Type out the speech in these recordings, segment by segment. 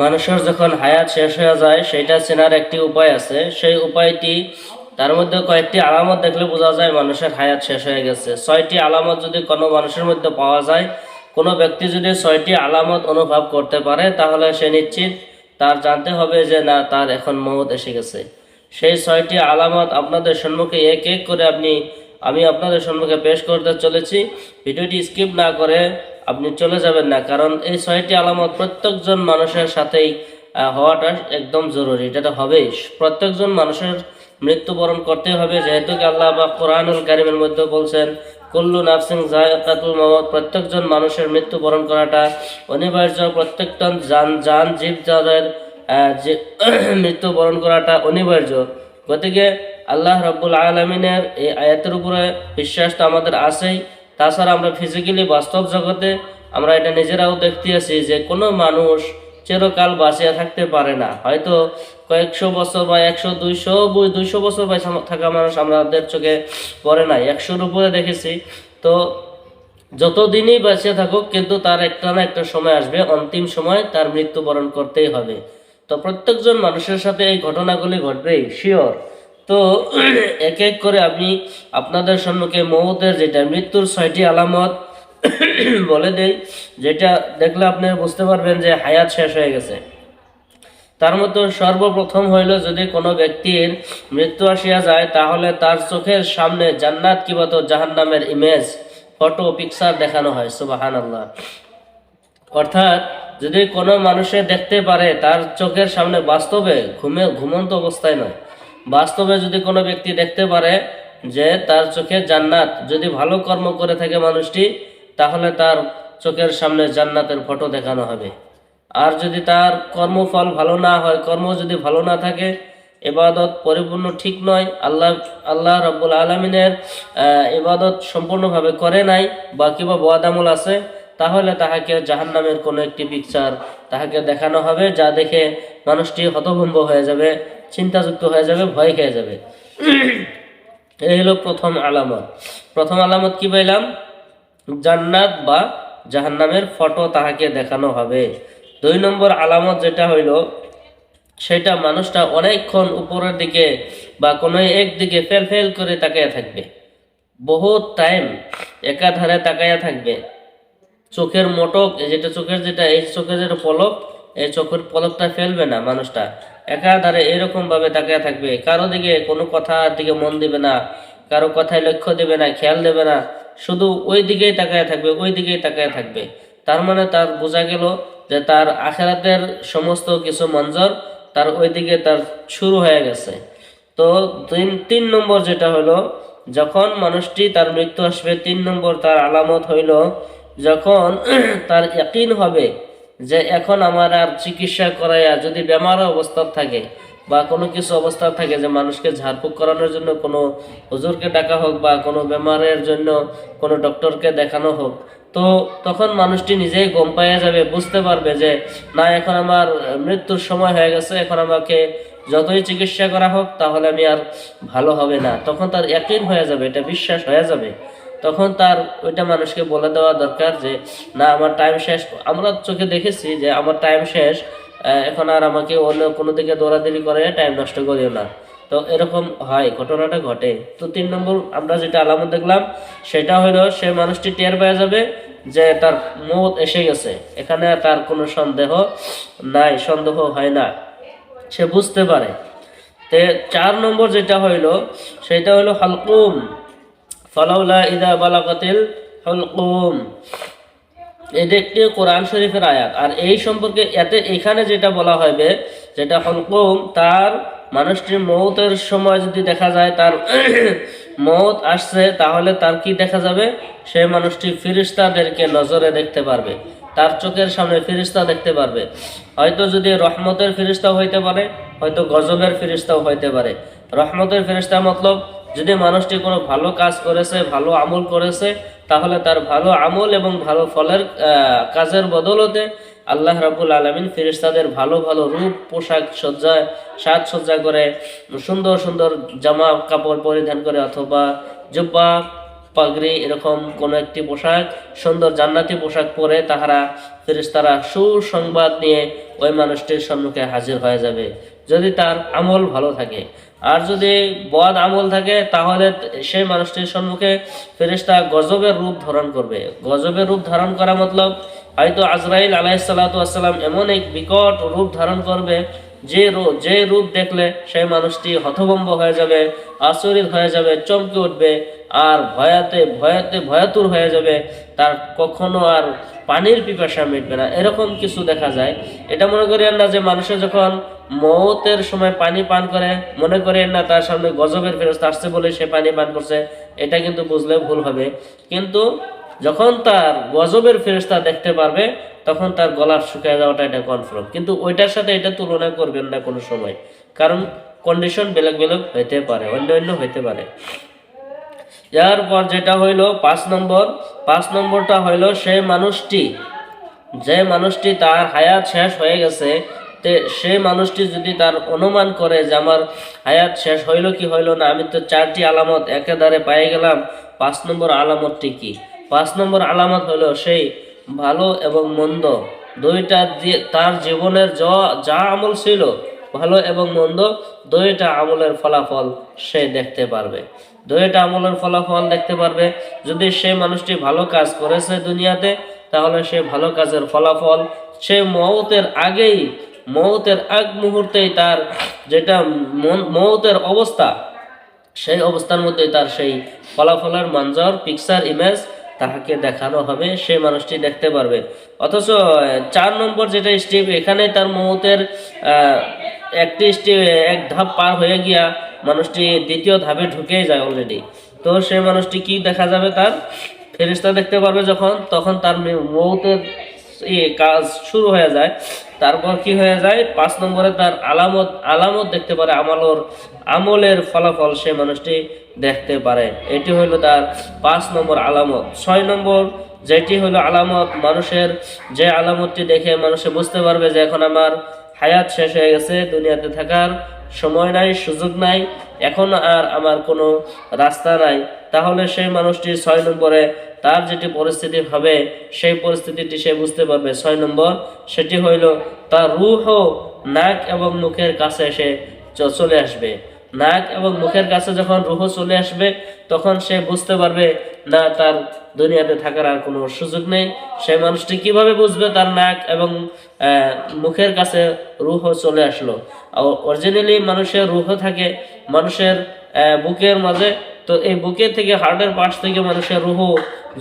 মানুষের যখন হায়াত শেষ হয়ে যায় সেটা চেনার একটি উপায় আছে। সেই উপায়টি, তার মধ্যে কয়েকটি আলামত দেখলে বোঝা যায় মানুষের হায়াত শেষ হয়ে গেছে। ছয়টি আলামত যদি কোনো মানুষের মধ্যে পাওয়া যায়, কোনো ব্যক্তি যদি ছয়টি আলামত অনুভব করতে পারে, তাহলে সে নিশ্চিত তার জানতে হবে যে, না, তার এখন মহৎ এসে গেছে। সেই ছয়টি আলামত আপনাদের সম্মুখে এক এক করে আপনি, আমি আপনাদের সম্মুখে পেশ করতে চলেছি। ভিডিওটি স্কিপ না করে আপনি চলে যাবেন না, কারণ এই ছয়টি আলামত প্রত্যেকজন মানুষের সাথেই হওয়াটা একদম জরুরি। এটা তো হবেই। প্রত্যেকজন মানুষের মৃত্যুবরণ করতে হবে। যেহেতু আল্লাহ বা কোরআনুল কারিমের মধ্যে বলছেন, কুল্লু নাফসিং জায়কাতুল মমত প্রত্যেকজন মানুষের মৃত্যুবরণ করাটা অনিবার্য। প্রত্যেকটা যান যান জীব যাদের মৃত্যুবরণ করাটা অনিবার্য। গতিকে আল্লাহ রব্বুল আলমিনের এই আয়াতের উপরে বিশ্বাস তো আমাদের আছেই। তাছাড়া আমরা ফিজিক্যালি বাস্তব জগতে আমরা এটা নিজেরাও দেখতে আছি যে কোনো মানুষ চিরকাল বাঁচিয়া থাকতে পারে না। হয়তো কয়েকশো বছর বা একশো, দুইশো দুইশো বছর বা থাকা মানুষ আমাদের চোখে পড়ে নাই একশোর উপরে দেখেছি। তো যতদিনই বেঁচে থাকুক কিন্তু তার একটা না একটা সময় আসবে, অন্তিম সময় তার মৃত্যুবরণ করতেই হবে। তো প্রত্যেকজন মানুষের সাথে এই ঘটনাগুলি ঘটবেই শিওর তো এক এক করে আমি আপনাদের সম্মুখে মৌতের যেটা মৃত্যুর ছয়টি আলামত বলে দেই, যেটা দেখলে আপনি বুঝতে পারবেন যে হায়াত শেষ হয়ে গেছে। তার মধ্যে সর্বপ্রথম হইল, যদি কোনো ব্যক্তির মৃত্যু আসিয়া যায়, তাহলে তার চোখের সামনে জান্নাত কিবা তো জাহান্নামের ইমেজ ফটো পিকচার দেখানো হয় সুবাহান আল্লাহ অর্থাৎ, যদি কোনো মানুষে দেখতে পারে, তার চোখের সামনে বাস্তবে ঘুমে ঘুমন্ত অবস্থায় নয়। বাস্তবে যদি কোনো ব্যক্তি দেখতে পারে যে তার চোখে জান্নাত, যদি ভালো কর্ম করে থাকে মানুষটি, তাহলে তার চোখের সামনে জান্নাতের ফটো দেখানো হবে। আর যদি তার কর্মফল ভালো না হয়, কর্ম যদি ভালো না থাকে এবাদত পরিপূর্ণ ঠিক নয়, আল্লাহ আল্লাহ রব্বুল আলমিনের এবাদত সম্পূর্ণভাবে করে নাই বা কিবা বোয়াদামল আছে, তাহলে তাহাকে জাহান্নামের কোনো একটি পিকচার তাহাকে দেখানো হবে, যা দেখে মানুষটি হতভম্ব হয়ে যাবে। চিন্তাযুক্ত হয়ে যাবে, ভয় খেয়ে যাবে। এই হলো প্রথম আলামত। প্রথম আলামত কি পাইলাম? জান্নাত বা জাহান্নামের ফটো তাহাকে দেখানো হবে। দুই নম্বর আলামত যেটা হইল, সেটা মানুষটা অনেকক্ষণ উপরের দিকে বা কোনো একদিকে ফেল ফেল করে তাকাইয়া থাকবে। বহুত টাইম একাধারে তাকাইয়া থাকবে। চোখের মোটক যেটা চোখের যেটা, এই চোখের যেটা পলক, এই চোখের পলকটা ফেলবে না মানুষটা। একাধারে এরকম ভাবে তাকিয়ে থাকবে। কারও দিকে কোনো কথার দিকে মন দিবে না, কারও কথায় লক্ষ্য দেবে না, খেয়াল দেবে না। শুধু ওই দিকেই তাকায় থাকবে, ওই দিকেই তাকায় থাকবে। তার মানে তার বোঝা গেল যে তার আখেরাতের সমস্ত কিছু মঞ্জর তার ওই দিকে তার শুরু হয়ে গেছে। তো তিন তিন নম্বর যেটা হলো, যখন মানুষটি তার মৃত্যু আসবে, তিন নম্বর তার আলামত হইল, যখন তার ইয়াকিন হবে যে এখন আমার আর চিকিৎসা করাইয়া যদি বেমার অবস্থা থাকে বা কোনো কিছু অবস্থা থাকে যে মানুষকে ঝাড়ফুঁক করানোর জন্য কোনো হুজুরকে ডাকা হোক বা কোনো বেমারের জন্য কোনো ডক্টরকে দেখানো হোক, তো তখন মানুষটি নিজেই গম পাইয়া যাবে, বুঝতে পারবে যে না, এখন আমার মৃত্যুর সময় হয়ে গেছে, এখন আমাকে যতই চিকিৎসা করা হোক তাহলে আমি আর ভালো হবে না। তখন তার একই হয়ে যাবে, এটা বিশ্বাস হয়ে যাবে। তখন তার ওইটা মানুষকে বলে দেওয়া দরকার যে, না, আমার টাইম শেষ। আমরা চোখে দেখেছি যে, আমার টাইম শেষ এখন আর আমাকে অন্য কোনো দিকে দৌড়াদৌড়ি করে টাইম নষ্ট করিও না। তো এরকম হয়, ঘটনাটা ঘটে। তো তিন নম্বর আমরা যেটা আলামত দেখলাম, সেটা হলো সে মানুষটি টের পেয়ে যাবে যে তার মত এসে গেছে। এখানে তার কোনো সন্দেহ নাই, সন্দেহ হয় না। সে বুঝতে পারে। তে চার নম্বর যেটা হইল, সেটা হলো হালকুম। ফালাউলা ইদা বালাকাতিল হালকুম। এটা একটি কোরআন শরীফের আয়াত। আর এই সম্পর্কে এতে এখানে যেটা বলা হবে যেটা হলকুম, তার মানুষটির মৌতের সময় যদি দেখা যায়, তার মৌত আসছে, তাহলে তার কি দেখা যাবে? সেই মানুষটি ফিরিস্তাদেরকে নজরে দেখতে পারবে। তার চোখের সামনে ফিরিস্তা দেখতে পারবে। হয়তো যদি রহমতের ফিরিস্তাও হইতে পারে, হয়তো গজবের ফিরিস্তাও হইতে পারে। রহমতের ফিরিস্তা মতলব যদি মানুষটি কোনো ভালো কাজ করেছে, ভালো আমল করেছে, তাহলে তার ভালো আমল এবং ভালো ফলের কাজের বদলতে আল্লাহ রাবুল আলমিন ফিরিস্তাদের ভালো ভালো রূপ, পোশাক সজ্জায় সাজসজ্জা করে সুন্দর সুন্দর জামা কাপড় পরিধান করে অথবা জুব্বা, পাগড়ি এরকম কোনো একটি পোশাক, সুন্দর জান্নাতি পোশাক পরে তাহারা ফেরেশতারা সুসংবাদ নিয়ে ওই মানুষটির সম্মুখে হাজির হয়ে যাবে। যদি তার আমল ভালো থাকে আর যদি বদ আমল থাকে, তাহলে সেই মানুষটির সম্মুখে ফেরেস্তা গজবের রূপ ধারণ করবে। গজবের রূপ ধারণ করা মতলব, হয়তো আজরাইল আলাইসাল্লাম এমন এক বিকট রূপ ধারণ করবে, যে রূপ যে রূপ দেখলে সেই মানুষটি হতভম্ব হয়ে যাবে, আচরিত হয়ে যাবে, চমকে উঠবে। আর ভয়াতে ভয়াতে ভয়াতুর হয়ে যাবে, তার কখনো আর পানির পিপাসা মিটবে না। এরকম কিছু দেখা যায়। এটা মনে করিয়েন না যে মানুষের যখন মৌতের সময় পানি পান করে, মনে করিয়েন না তার সামনে গজবের ফেরত আসছে বলে সে পানি পান করছে, এটা কিন্তু বুঝলে ভুল হবে। কিন্তু যখন তার গজবের ফেরস্তা দেখতে পারবে, তখন তার গলার শুকিয়ে যাওয়াটা এটা কনফার্ম কিন্তু ওইটার সাথে এটা তুলনা করবেন না কোনো সময়। কারণ কন্ডিশন বেলেগ বেলেগ হইতে পারে অন্য অন্য হইতে পারে। এরপর যেটা হইল, পাঁচ নম্বর, পাঁচ নম্বরটা হইল সেই মানুষটি, যে মানুষটি তার হায়াত শেষ হয়ে গেছে, তে সেই মানুষটি যদি তার অনুমান করে যে আমার হায়াত শেষ হইল কি হইল না, আমি তো চারটি আলামত একেবারে পেয়ে গেলাম, পাঁচ নম্বর আলামতটি কি? পাঁচ নম্বর আলামত হলো সেই ভালো এবং মন্দ, দুইটা তার জীবনের যা আমল ছিল, ভালো এবং মন্দ, দুইটা আমলের ফলাফল সে দেখতে পারবে। দুইটা আমলের ফলাফল দেখতে পারবে। যদি সে মানুষটি ভালো কাজ করেছে দুনিয়াতে, তাহলে সে ভালো কাজের ফলাফল সে মৌতের আগেই, মৌতের আগ মুহূর্তেই তার যেটা মৌতের অবস্থা, সেই অবস্থার মধ্যে তার সেই ফলাফলের মঞ্জর পিকচার ইমেজ তাহাকে দেখানো হবে সেই মানুষটি দেখতে পারবে। অথচ, চার নম্বর যেটা স্টেপ এখানে তার মৌতের একটি এক ধাপ পার হয়ে গিয়া মানুষটি দ্বিতীয় ধাপে ঢুকে যায় অলরেডি তো সেই মানুষটি কি দেখা যাবে তার? ফেরিস্তা দেখতে পারবে যখন, তখন তার মৌতের কাজ শুরু হয়ে যায়। তারপর কি হয়ে যায়? পাঁচ নম্বরে তার আলামত আলামত দেখতে পারে, আমলর আমলের ফলাফল সে মানুষটি দেখতে পারে। এটি হলো তার পাঁচ নম্বর আলামত। ছয় নম্বর, যেটি হলো আলামত, মানুষের যে আলামতটি দেখে মানুষে বুঝতে পারবে যে এখন আমার হায়াত শেষ হয়ে গেছে, দুনিয়াতে থাকার সময় নাই, সুযোগ নাই, এখন আর আমার কোনো রাস্তা নাই। তাহলে সেই মানুষটি ছয় নম্বরে, তার যেটি পরিস্থিতি হবে, সেই পরিস্থিতিটি সে বুঝতে পারবে। ছয় নম্বর, সেটি হইল তার রুহ, নাক এবং মুখের কাছে এসে চলে আসবে। নাক এবং মুখের কাছে যখন রুহ চলে আসবে, তখন সে বুঝতে পারবে, না, তার দুনিয়াতে থাকার আর কোনো সুযোগ নেই। সেই মানুষটি কীভাবে বুঝবে তার নাক এবং মুখের কাছে রুহ চলে আসলো? অরিজিনালি মানুষের রুহ থাকে মানুষের বুকের মাঝে। তো এই বুকের থেকে হার্টের পাশ থেকে মানুষের রুহ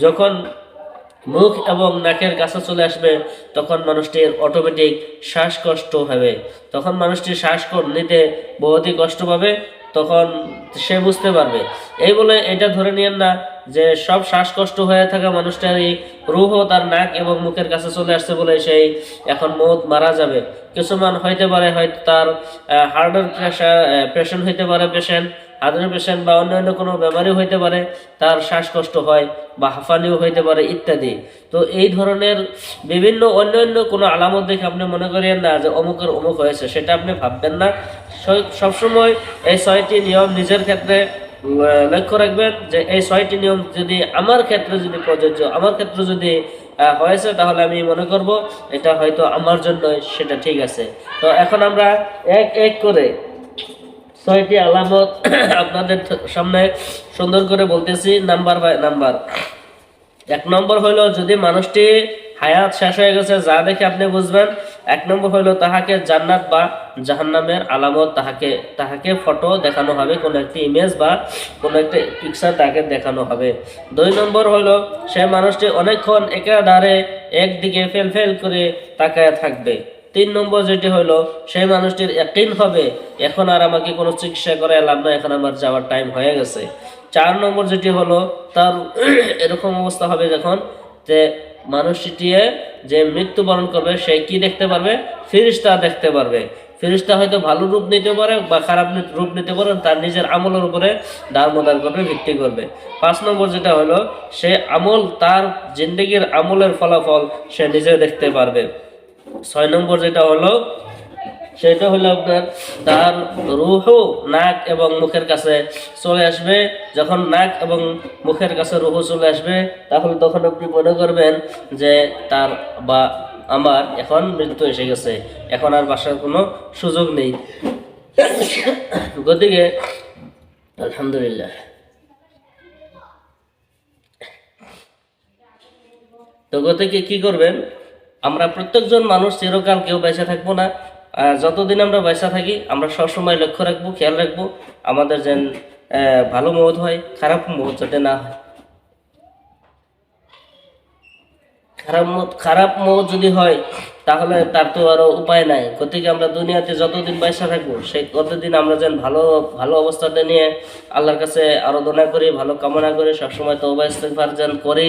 যখন মুখ এবং নাকের কাছে চলে আসবে, তখন মানুষটির অটোমেটিক শ্বাসকষ্ট হবে। তখন মানুষটি শ্বাস নিতে বহুতই কষ্ট পাবে, তখন সে বুঝতে পারবে। এই বলে এটা ধরে নিয়েন না যে সব শ্বাসকষ্ট হয়ে থাকা মানুষটারই রুহ তার নাক এবং মুখের কাছে চলে আসছে বলে সেই এখন মৌত মারা যাবে। কিছুমান হইতে পারে হয়তো তার হার্টের প্রেশার পেশেন্ট হইতে পারে পেশেন্ট হার্টের পেশেন্ট বা অন্যান্য কোনো বেমারি হইতে পারে, তার শ্বাসকষ্ট হয় বা হাঁফানিও হইতে পারে ইত্যাদি। তো এই ধরনের বিভিন্ন অন্যান্য কোনো আলামত দেখে আপনি মনে করেন না যে অমুকের অমুক হয়েছে, সেটা আপনি ভাববেন না। সবসময় এই ছয়টি নিয়ম নিজের ক্ষেত্রে লক্ষ্য রাখবেন যে এই ছয়টি নিয়ম যদি আমার ক্ষেত্রে যদি প্রযোজ্য, আমার ক্ষেত্রে যদি হয়েছে, তাহলে আমি মনে করব এটা হয়তো আমার জন্য সেটা ঠিক আছে। তো এখন আমরা এক এক করে ছয়টি আলামত আপনাদের সামনে সুন্দর করে বলতেছি, নাম্বার বাই নাম্বার। এক নম্বর হইল যদি মানুষটি হায়াত শেষ হয়ে গেছে, যা দেখে আপনি বুঝবেন, এক নম্বর হইল তাহাকে জান্নাত বা জাহান্নামের আলামত তাহাকে তাহাকে ফটো দেখানো হবে, কোনো একটি ইমেজ বা কোনো একটি পিকচার তাকে দেখানো হবে। দুই নম্বর হইল সে মানুষটি অনেকক্ষণ একাধারে একদিকে ফেল ফেল করে তাকায় থাকবে। তিন নম্বর যেটি হলো, সেই মানুষটির একদিন হবে, এখন আর আমাকে কোনো চিকিৎসা করে লাভ না এখন আমার যাওয়ার টাইম হয়ে গেছে। চার নম্বর যেটি হলো, তার এরকম অবস্থা হবে যখন যে মানুষটি যে মৃত্যুবরণ করবে, সে কি দেখতে পারবে? ফিরিস্তা দেখতে পারবে। ফিরিস্তা হয়তো ভালো রূপ নিতে পারে বা খারাপ রূপ নিতে পারে, তার নিজের আমলের উপরে দারমদার করবে, ভিত্তি করবে। পাঁচ নম্বর যেটা হলো, সে আমল তার জিন্দগির আমলের ফলাফল সে নিজে দেখতে পারবে। ছয় নম্বর যেটা হলো, সেটা হলো আপনার তার রুহ নাক এবং মুখের কাছে চলে আসবে। যখন নাক এবং মুখের কাছে রুহ চলে আসবে, তাহলে তখন আপনি মনে করবেন যে তার বা আমার এখন মৃত্যু এসে গেছে। এখন আর বাসার কোনো সুযোগ নেই। গতিকে, আলহামদুলিল্লাহ। তো গতিকে কি করবেন? আমরা প্রত্যেকজন মানুষ চিরকাল কেউ বেঁচে থাকব না। যতদিন আমরা বেঁচে থাকি, আমরা সবসময় লক্ষ্য রাখব, খেয়াল রাখব, আমাদের যেন ভালো মত হয়, খারাপ মত যাতে না হয়। খারাপ খারাপ মত যদি হয় তাহলে তার তো আরও উপায় নাই। গতিকে আমরা দুনিয়াতে যতদিন পয়সা থাকব সেই কতদিন আমরা যেন ভালো ভালো অবস্থাতে নিয়ে আল্লাহর কাছে আরাধনা করি, ভালো কামনা করি, সবসময় তো ইস্তেগফার যেন করি,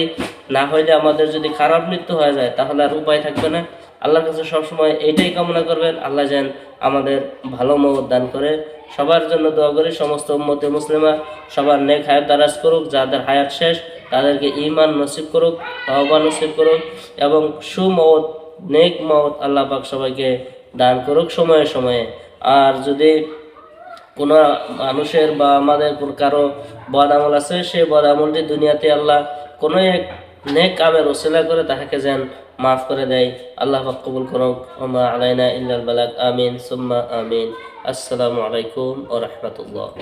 না হইলে আমাদের যদি খারাপ মৃত্যু হয়ে যায়, তাহলে আর উপায় থাকবে না। আল্লাহর কাছে সবসময় এইটাই কামনা করবেন, আল্লাহ যেন আমাদের ভালো মত দান করে। সবার জন্য দোয়া করি, সমস্ত উম্মতে মুসলিমা, সবার নেক হায়াত দারাজ করুক, যাদের হায়াত শেষ, তাদেরকে ইমান নসিব করুক তহবা নসিব করুক এবং সুমত নেক মত আল্লাহ পাক সবাইকে দান করুক সময়ে সময়ে। আর যদি কোনো মানুষের বা আমাদের কারও বদ আমল আছে সেই বদ আমলটি দুনিয়াতে আল্লাহ কোনো এক নেক কামের ওসিলা করে তাহাকে যেন মাফ করে দেয়। আল্লাহ পাক কবুল করুক। ওমা আলাইনা ইল্লাল বালাক আমিন। সুম্মা আমিন। আসসালামু আলাইকুম ও রহমতুল্লাহ।